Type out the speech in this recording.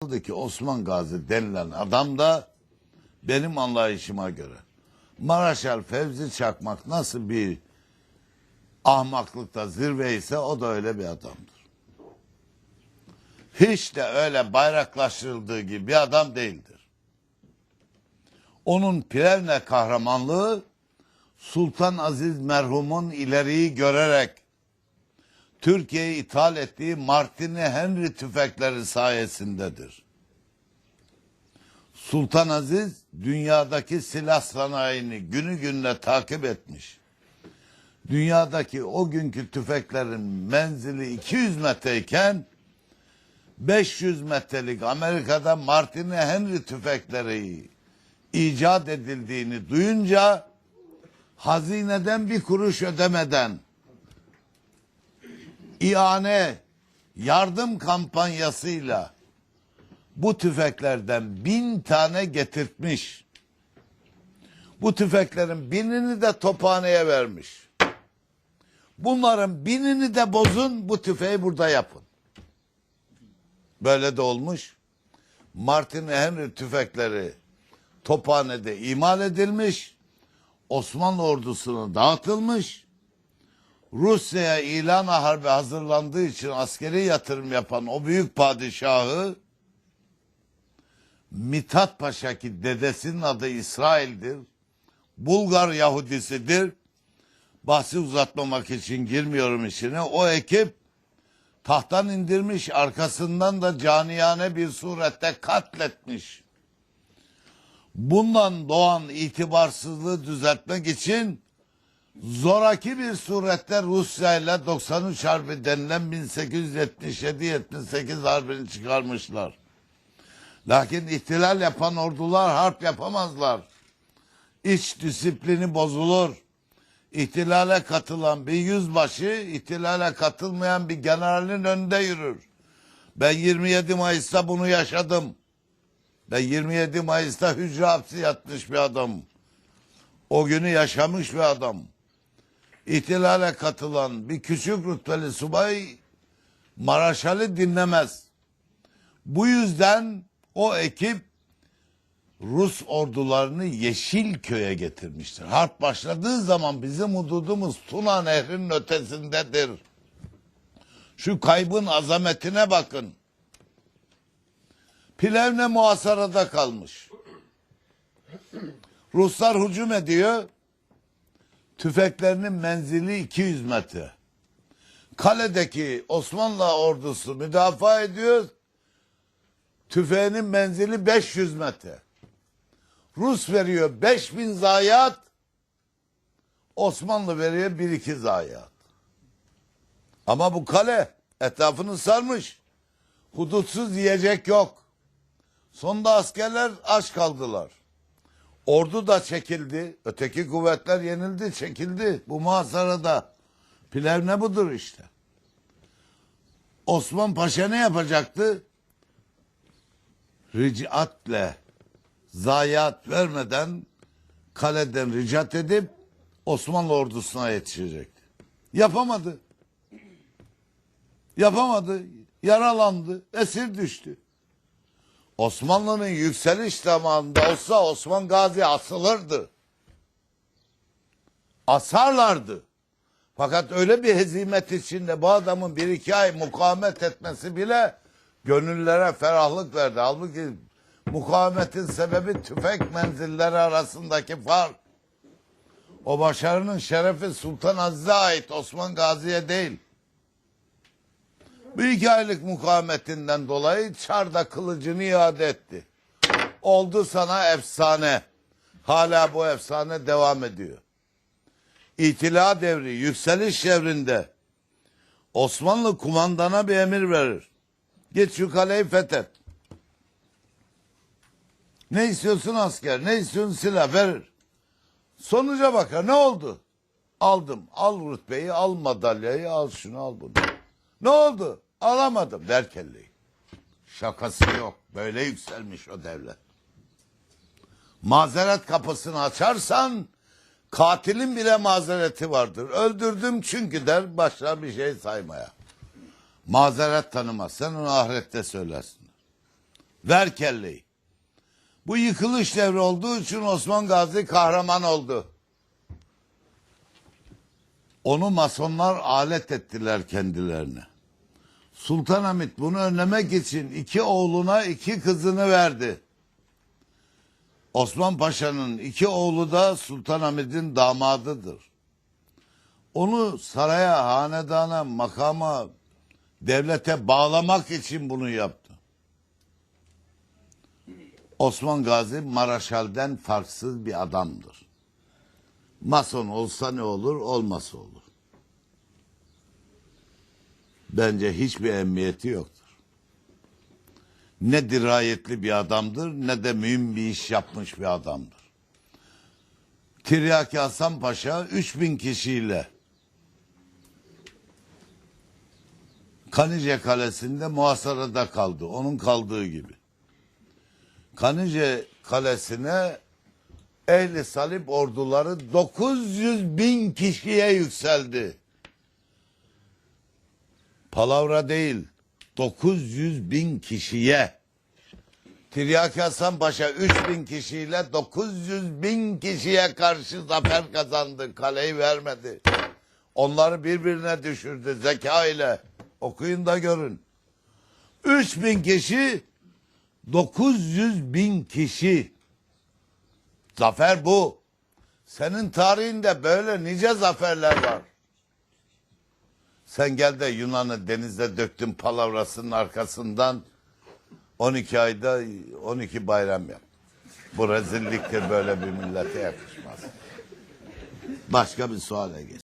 ki Osman Gazi denilen adam da benim anlayışıma göre Maraşal Fevzi Çakmak nasıl bir ahmaklıkta zirve ise o da öyle bir adamdır. Hiç de öyle bayraklaştırıldığı gibi bir adam değildir. Onun Plevne kahramanlığı Sultan Aziz merhumun ileriyi görerek Türkiye'ye ithal ettiği Martini Henry tüfekleri sayesindedir. Sultan Aziz dünyadaki silah sanayini günü gününe takip etmiş. Dünyadaki o günkü tüfeklerin menzili 200 metreyken 500 metrelik Amerika'da Martini Henry tüfekleri icat edildiğini duyunca hazineden bir kuruş ödemeden İane yardım kampanyasıyla bu tüfeklerden bin tane getirtmiş. Bu tüfeklerin binini de tophaneye vermiş. Bunların binini de bozun bu tüfeği burada yapın. Böyle de olmuş. Martin Henry tüfekleri tophanede imal edilmiş. Osmanlı ordusuna dağıtılmış. Rusya'ya ilan harbi hazırlandığı için askeri yatırım yapan o büyük padişahı Mithat Paşa ki dedesinin adı İsrail'dir. Bulgar Yahudisidir. Bahsi uzatmamak için girmiyorum işine. O ekip tahttan indirmiş arkasından da caniyane bir surette katletmiş. Bundan doğan itibarsızlığı düzeltmek için zoraki bir surette Rusya ile 93 Harbi denilen 1877-78 Harbi'ni çıkarmışlar. Lakin ihtilal yapan ordular harp yapamazlar. İç disiplini bozulur. İhtilale katılan bir yüzbaşı, ihtilale katılmayan bir generalin önünde yürür. Ben 27 Mayıs'ta bunu yaşadım. Ben 27 Mayıs'ta hücre hapsi yatmış bir adamım. O günü yaşamış bir adam. İhtilale katılan bir küçük rütbeli subay Maraşal'ı dinlemez. Bu yüzden o ekip Rus ordularını Yeşilköy'e getirmiştir. Harp başladığı zaman bizim hududumuz Tuna Nehri'nin ötesindedir. Şu kaybın azametine bakın. Plevne muhasarada kalmış. Ruslar hücum ediyor. Tüfeklerinin menzili 200 metre. Kaledeki Osmanlı ordusu müdafaa ediyor. Tüfeğinin menzili 500 metre. Rus veriyor 5000 zayiat. Osmanlı veriyor 1-2 zayiat. Ama bu kale etrafını sarmış. Hudutsuz yiyecek yok. Sonunda askerler aç kaldılar. Ordu da çekildi. Öteki kuvvetler yenildi, çekildi. Bu muhasarada. Plevne budur işte. Osman Paşa ne yapacaktı? Ricatle zayiat vermeden kaleden ricat edip Osmanlı ordusuna yetişecekti. Yapamadı. Yapamadı. Yaralandı. Esir düştü. Osmanlı'nın yükseliş zamanında olsa Osman Gazi asılırdı. Asarlardı. Fakat öyle bir hezimet içinde bu adamın bir iki ay mukavemet etmesi bile gönüllere ferahlık verdi. Halbuki mukavemetin sebebi tüfek menzilleri arasındaki fark. O başarının şerefi Sultan Aziz'e ait Osman Gazi'ye değil. Bir iki aylık mukavemetinden dolayı Çar'da kılıcını iade etti. Oldu sana efsane. Hala bu efsane devam ediyor. İtila devri, yükseliş devrinde Osmanlı kumandana bir emir verir. Git şu kaleyi fethet. Ne istiyorsun asker, ne istiyorsun silah verir. Sonuca bakar ne oldu? Aldım, al rütbeyi, al madalyayı, al şunu, al bunu. Ne oldu? Alamadım kelleyi. Şakası yok. Böyle yükselmiş o devlet. Mazeret kapısını açarsan katilin bile mazereti vardır. Öldürdüm çünkü der başlar bir şey saymaya. Mazeret tanımaz. Sen onu ahirette söylersin. Ver. Bu yıkılış devri olduğu için Osman Gazi kahraman oldu. Onu masonlar alet ettiler kendilerine. Sultanahmet bunu önlemek için iki oğluna iki kızını verdi. Osman Paşa'nın iki oğlu da Sultanahmet'in damadıdır. Onu saraya, hanedana, makama, devlete bağlamak için bunu yaptı. Osman Gazi Maraşal'den farksız bir adamdır. Mason olsa ne olur, olmasa olur. Bence hiçbir emniyeti yoktur. Ne dirayetli bir adamdır ne de mühim bir iş yapmış bir adamdır. Tiryaki Hasan Paşa 3000 kişiyle Kanice Kalesi'nde muhasarada kaldı. Onun kaldığı gibi. Kanice Kalesi'ne ehli salip orduları 900 bin kişiye yükseldi. Palavra değil. 900 bin kişiye. Tiryaki Hasan Paşa 3 bin kişiyle 900 bin kişiye karşı zafer kazandı. Kaleyi vermedi. Onları birbirine düşürdü zeka ile. Okuyun da görün. 3 bin kişi 900 bin kişi. Zafer bu. Senin tarihinde böyle nice zaferler var. Sen gel de Yunan'ı denizde döktün palavrasının arkasından 12 ayda 12 bayram yap. Bu rezilliktir böyle bir millete yakışmaz. Başka bir suale geç.